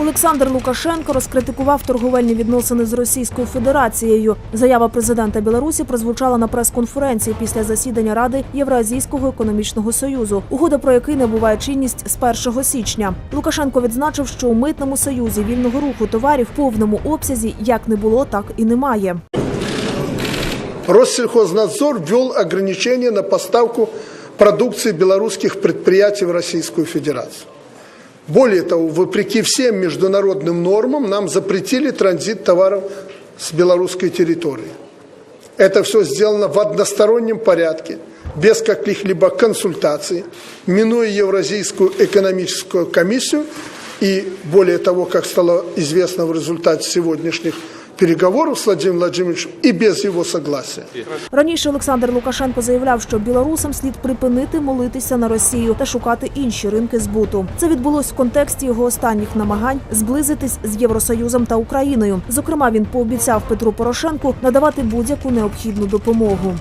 Олександр Лукашенко розкритикував торговельні відносини з Російською Федерацією. Заява президента Білорусі прозвучала на прес-конференції після засідання Ради Євразійського економічного союзу, угода про який набуває чинність з 1 січня. Лукашенко відзначив, що у митному союзі вільного руху товарів в повному обсязі як не було, так і немає. Россельхознадзор ввел ограничения на поставку продукции белорусских предприятий в Российскую Федерацию. Более того, вопреки всем международным нормам, нам запретили транзит товаров с белорусской территории. Это все сделано в одностороннем порядке, без каких-либо консультаций, минуя Евразийскую экономическую комиссию и, более того, как стало известно в результате сегодняшних переговоров з Владимиром Владимировичем, і без його согласия. Раніше Олександр Лукашенко заявляв, що білорусам слід припинити молитися на Росію та шукати інші ринки збуту. Це відбулось в контексті його останніх намагань зблизитись з Євросоюзом та Україною. Зокрема, він пообіцяв Петру Порошенку надавати будь-яку необхідну допомогу.